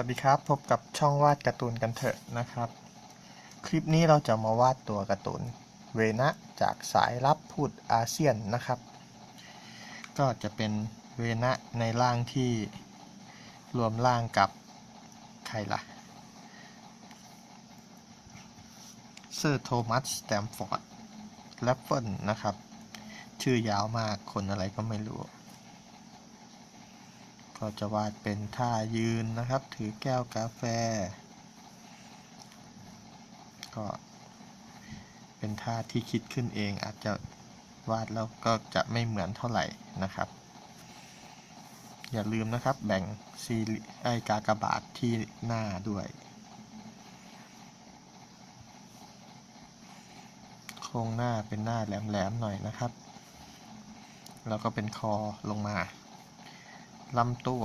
วัสดีครับ พบกับช่องวาดการ์ตูนกันเถอะนะครับ คลิปนี้เราจะมาวาดตัวการ์ตูนเวนะจากสายลับพูดอาเซียนนะครับ ก็จะเป็นเวนะในร่างที่รวมร่างกับใครล่ะเซอร์โทมัสสแตมฟอร์ดแรปเฟิลนะครับ ชื่อยาวมากคนอะไรก็ไม่รู้ ก็จะวาดเป็นท่ายืนนะครับ ถือแก้วกาแฟ ก็เป็นท่าที่คิดขึ้นเอง อาจจะวาดแล้วก็จะไม่เหมือนเท่าไหร่นะครับ อย่าลืมนะครับแบ่งซีไอกากบาทที่หน้าด้วย โครงหน้าเป็นหน้าแหลมๆหน่อยนะครับ แล้วก็เป็นคอลงมา ลำตัว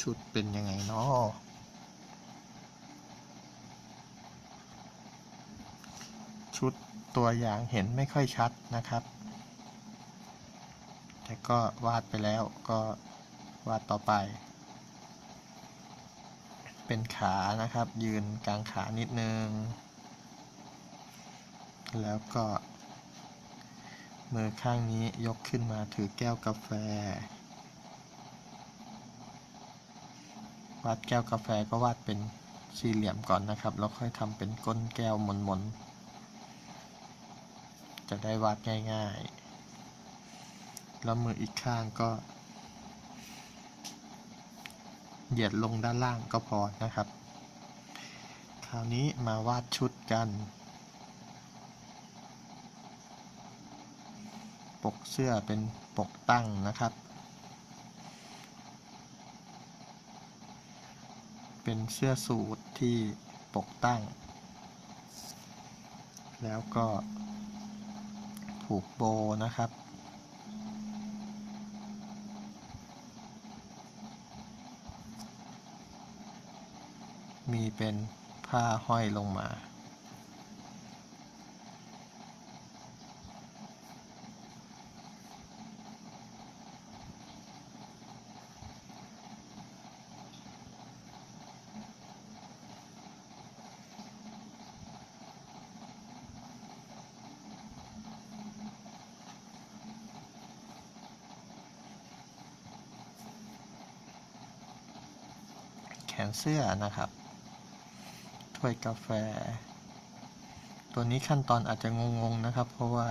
ชุดเป็นยังไงเนาะชุดตัวอย่างเห็นไม่ค่อยชัดนะครับ แต่ก็วาดไปแล้วก็วาดต่อไป เป็นขานะครับ ยืนกลางขานิดนึง แล้วก็ มือข้างนี้ยกขึ้นมาถือแก้วกาแฟ วาดแก้วกาแฟก็วาดเป็นสี่เหลี่ยมก่อนนะครับ แล้วค่อยทำเป็นก้นแก้วมนๆจะได้วาดง่ายๆ แล้วมืออีกข้างก็ เหยียดลงด้านล่างก็พอนะครับ คราวนี้มาวาดชุดกัน ปกเสื้อเป็นปกตั้งนะครับ เป็นเสื้อสูทที่ปกตั้ง แล้วก็ผูกโบนะครับมีเป็นผ้าห้อยลงมา แขนเสื้อนะครับถ้วยกาแฟ ตัวนี้ขั้นตอนอาจจะงงๆนะครับ เพราะว่า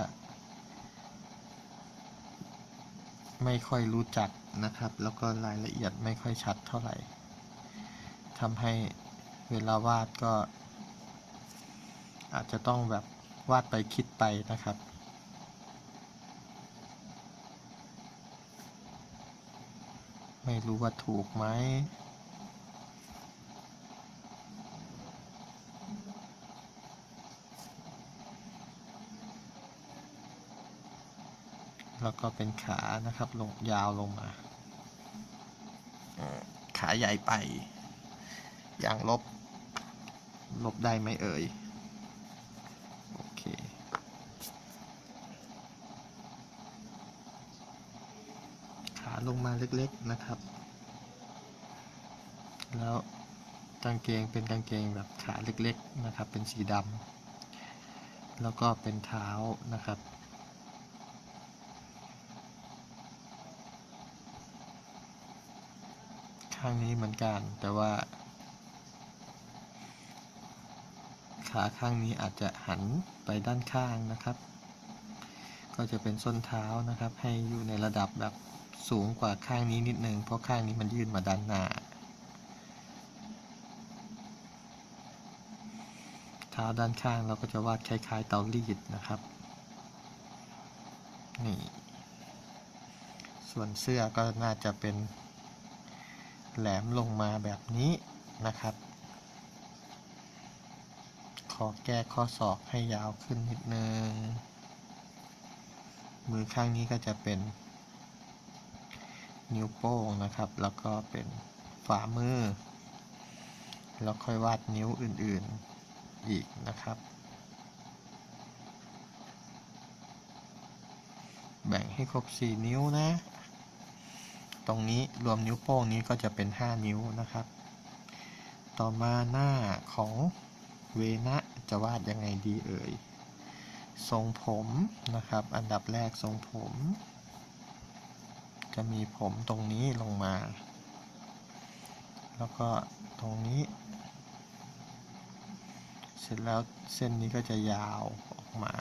ไม่ค่อยรู้จักนะครับ แล้วก็รายละเอียดไม่ค่อยชัดเท่าไหร่ทำให้เวลาวาดก็ อาจจะต้องแบบวาดไปคิดไปนะครับไม่รู้ว่าถูกไหม แล้วก็เป็นขานะครับลงยาวลงมา ขาใหญ่ไปอย่างลบ ลบได้ไหมเอ่ย โอเค ขาลงมาเล็กๆนะครับ แล้วกางเกงเป็นกางเกงแบบขาเล็กๆนะครับ เป็นสีดำแล้วก็เป็นเท้านะครับ ข้างนี้เหมือนกัน แต่ว่า ขาข้างนี้อาจจะหันไปด้านข้างนะครับ ก็จะเป็นส้นเท้านะครับ ให้อยู่ในระดับแบบสูงกว่าข้างนี้นิดนึง เพราะข้างนี้มันยื่นมาด้านหน้า เท้าด้านข้างเราก็จะวาดคล้าย ๆ เตารีดนะครับ นี่ ส่วนเสื้อก็น่าจะเป็น แหลมลงมาแบบนี้นะครับ ขอแก้ข้อศอกให้ยาวขึ้นนิดนึง มือข้างนี้ก็จะเป็น นิ้วโป้งนะครับ แล้วก็เป็นฝ่ามือ แล้วค่อยวาดนิ้วอื่นๆอีกนะครับ แบ่งให้ครบ 4 นิ้วนะ ตรงนี้รวมนิ้วโป้งนี้ก็จะเป็น 5 นิ้วนะครับ ต่อมาหน้าของเวนะจะวาดยังไงดีเอ่ย ทรงผมนะครับ อันดับแรกทรงผม จะมีผมตรงนี้ลงมา แล้วก็ตรงนี้ เสร็จแล้วเส้นนี้ก็จะยาวออกมา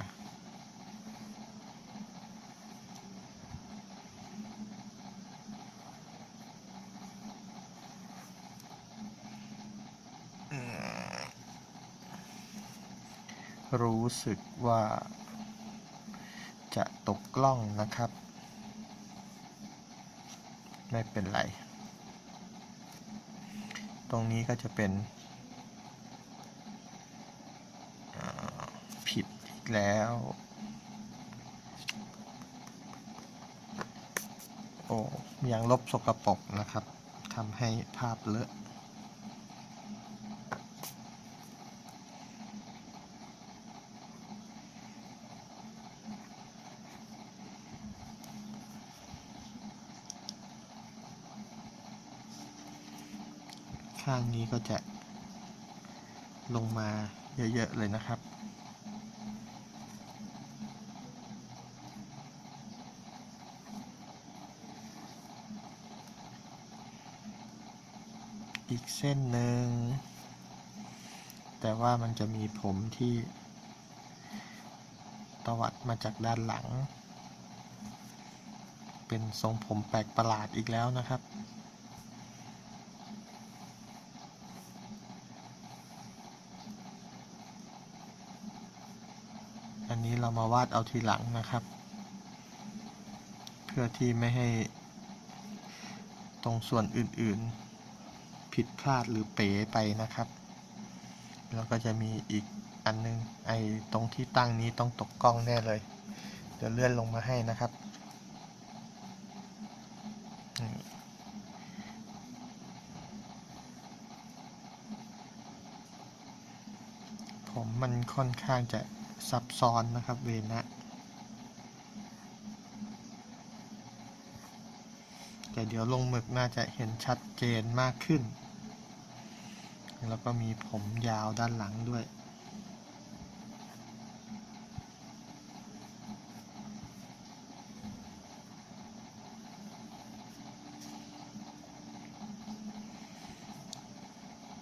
รู้สึกว่า จะตกกล้องนะครับ ไม่เป็นไร ตรงนี้ก็จะเป็นผิดอีกแล้ว โอ้ยังลบสกปรกนะครับทำให้ภาพเลอะ ข้างนี้ก็จะลงมาเยอะ ๆ เลยนะครับ อีกเส้นหนึ่ง แต่ว่ามันจะมีผมที่ตวัดมาจากด้านหลัง เป็นทรงผมแปลกประหลาดอีกแล้วนะครับ อันนี้เรามา วาดเอาทีหลังนะครับ เพื่อที่ไม่ให้ตรงส่วนอื่นๆ ผิดพลาดหรือเป๋ไปนะครับ แล้วก็จะมีอีกอันนึงไอ้ตรงที่ตั้งนี้ต้องตกกล้องแน่เลยเดี๋ยวเลื่อนลงมาให้นะครับผมมันค่อนข้างจะ ซับซ้อนนะครับเวนะแต่เดี๋ยวลงหมึกน่าจะเห็นชัดเจนมากขึ้น แล้วก็มีผมยาวด้านหลังด้วย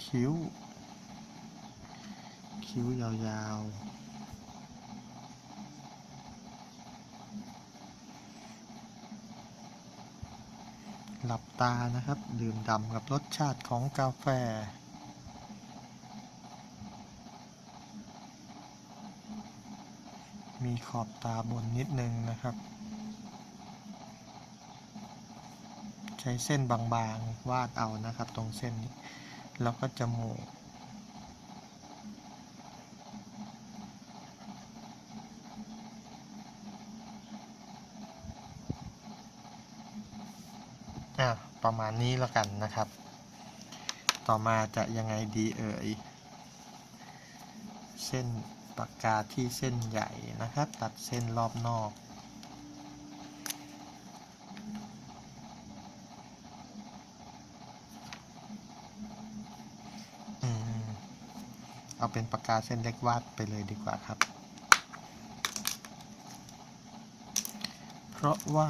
คิ้ว คิ้วยาวๆ หลับตานะครับ ดื่มด่ำกับรสชาติของกาแฟ มีขอบตาบนนิดนึงนะครับ ใช้เส้นบางๆ วาดเอานะครับ ตรงเส้นนี้ แล้วก็จมูก อะประมาณนี้แล้วกันนะครับ ต่อมาจะยังไงดีเอ่ย เส้นปากกาที่เส้นใหญ่นะครับ ตัดเส้นรอบนอกเอาเป็นปากกาเส้นเล็กวาดไปเลยดีกว่าครับ เพราะว่า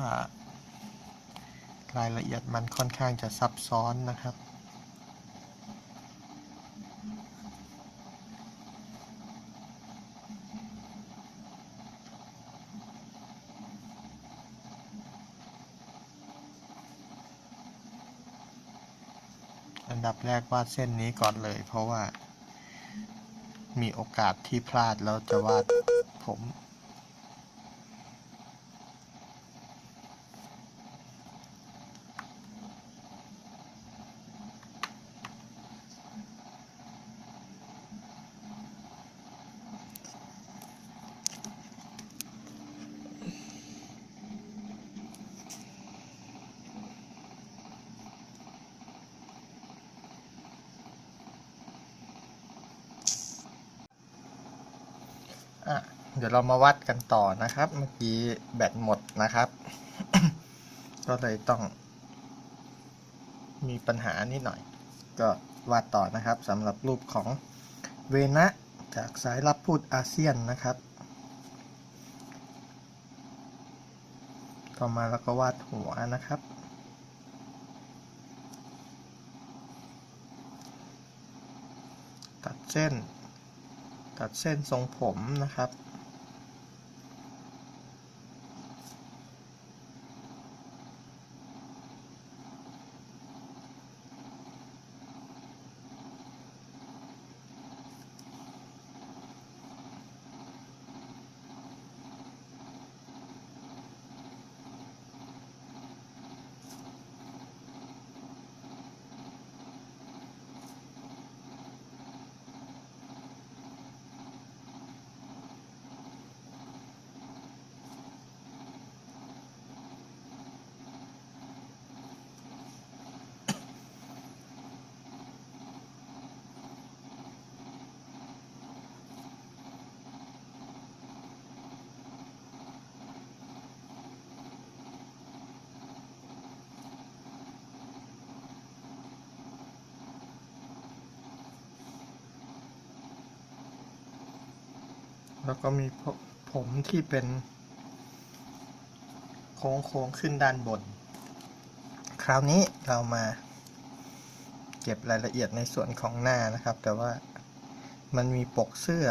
รายละเอียดมันค่อนข้างจะซับซ้อนนะครับ อันดับแรกวาดเส้นนี้ก่อนเลย เพราะว่ามีโอกาสที่พลาดแล้วจะวาดผม อะเดี๋ยวเรามาวัดกันต่อนะครับ เมื่อกี้แบตหมดนะครับ ก็เลยต้อง มีปัญหานิดหน่อย ก็วาดต่อนะครับสำหรับรูปของเวนะจากสายรับพูดอาเซียนนะครับ ต่อมาแล้วก็วาดหัวนะครับตัดเส้น ตัดเส้นทรงผมนะครับ แล้วก็มีผมที่เป็นโค้งโค้งๆขึ้นด้านบน คราวนี้เรามาเก็บรายละเอียดในส่วนของหน้านะครับ แต่ว่ามันมีปกเสื้อ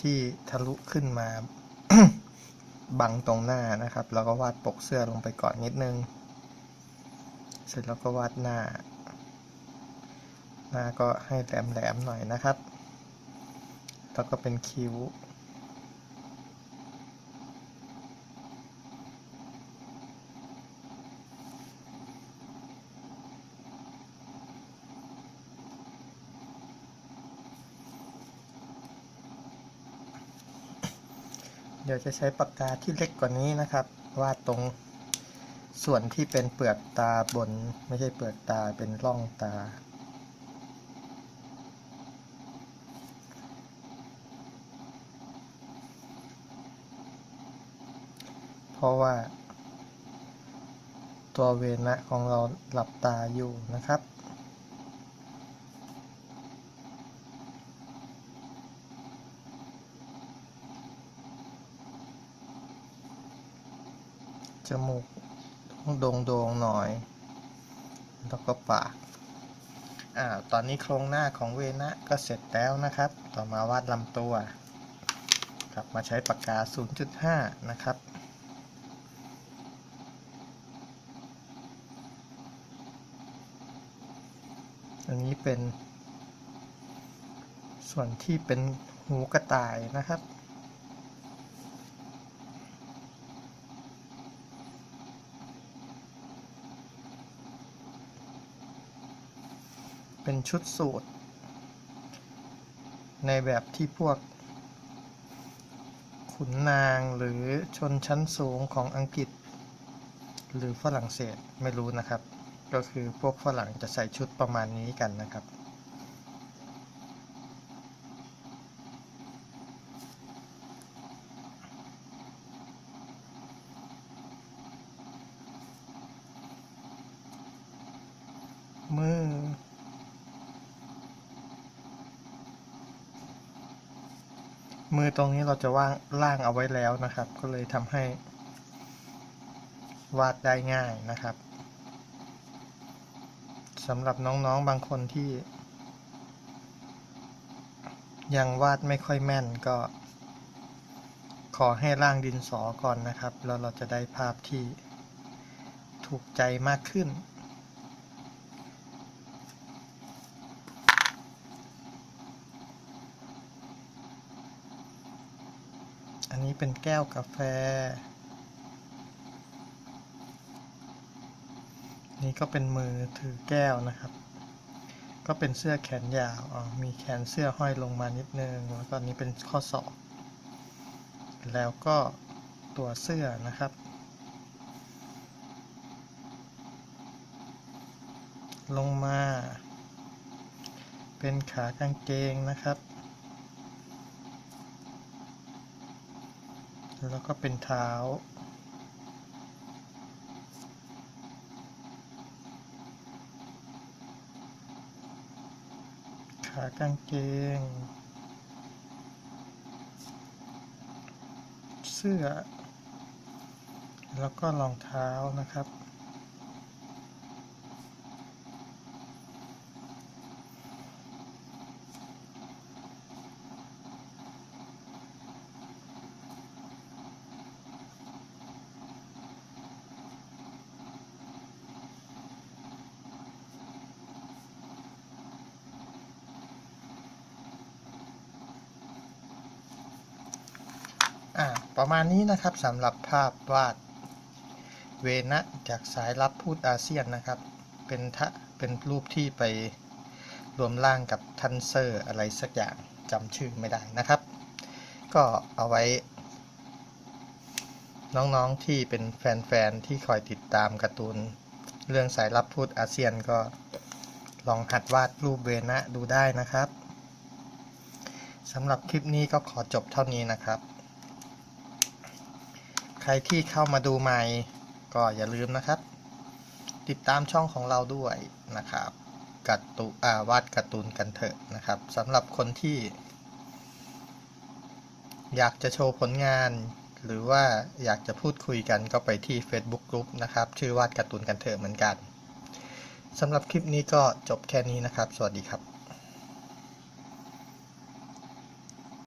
ที่ทะลุขึ้นมา บังตรงหน้านะครับ แล้วก็วาดปกเสื้อลงไปก่อนนิดนึง เสร็จแล้วก็วาดหน้า หน้าก็ให้แหลมๆหน่อยนะครับ แล้วก็เป็นคิ้ว เดี๋ยวจะใช้ปากกาที่เล็กกว่านี้นะครับ วาดตรงส่วนที่เป็นเปลือกตาบน ไม่ใช่เปลือกตาเป็นร่องตา ราะว่า ตัวเวนะของเราหลับตาอยู่นะครับ จมูกต้องโด่งๆหน่อย แล้วก็ปากอ่าตอนนี้โครงหน้าของเวนะก็เสร็จแล้วนะครับ ต่อมาวาดลำตัว กลับมาใช้ปากกา 0.5 นะครับ อันนี้เป็น ส่วนที่เป็นหูกระต่ายนะครับ เป็นชุดสูตร ในแบบที่พวก ขุนนางหรือชนชั้นสูงของอังกฤษ หรือฝรั่งเศสไม่รู้นะครับ ก็คือพวกฝรั่งจะใส่ชุดประมาณนี้กันนะครับ มือ มือตรงนี้เราจะว่างล่างเอาไว้แล้วนะครับ ก็เลยทำให้วาดได้ง่ายนะครับ สำหรับน้องๆบางคนที่ ยังวาดไม่ค่อยแม่นก็ ขอให้ร่างดินสอก่อนนะครับ แล้วเราจะได้ภาพที่ถูกใจมากขึ้นอันนี้เป็นแก้วกาแฟ นี่ก็เป็นมือถือแก้วนะครับ ก็เป็นเสื้อแขนยาวอ๋อมีแขนเสื้อห้อยลงมานิดนึงแล้วก็นี้เป็นข้อศอกแล้วก็ตัวเสื้อนะครับ ลงมา เป็นขากางเกงนะครับ แล้วก็เป็นเท้า ขากางเกง เสื้อ แล้วก็รองเท้านะครับ อ่า ประมาณนี้นะครับสำหรับภาพวาดเวนะจากสายลับพูดอาเซียนนะครับ เป็นทะเป็นรูปที่ไปรวมร่างกับทันเซอร์อะไรสักอย่างจำชื่อไม่ได้นะครับ ก็เอาไว้ น้องๆที่เป็นแฟนๆที่คอยติดตามการ์ตูนเรื่องสายลับพูดอาเซียนก็ลองหัดวาดรูปเวนะดูได้นะครับสำหรับคลิปนี้ก็ขอจบเท่านี้นะครับ ใครที่เข้ามาดูใหม่ ก็อย่าลืมนะครับ ติดตามช่องของเราด้วยนะครับกัตตุอาวาดการ์ตูนกันเถอะนะครับสำหรับคนที่ อยากจะโชว์ผลงาน หรือว่าอยากจะพูดคุยกันก็ไปที่ Facebook Group นะครับ ชื่อวาดการ์ตูนกันเถอะเหมือนกันสำหรับคลิปนี้ก็จบแค่นี้นะครับ สวัสดีครับ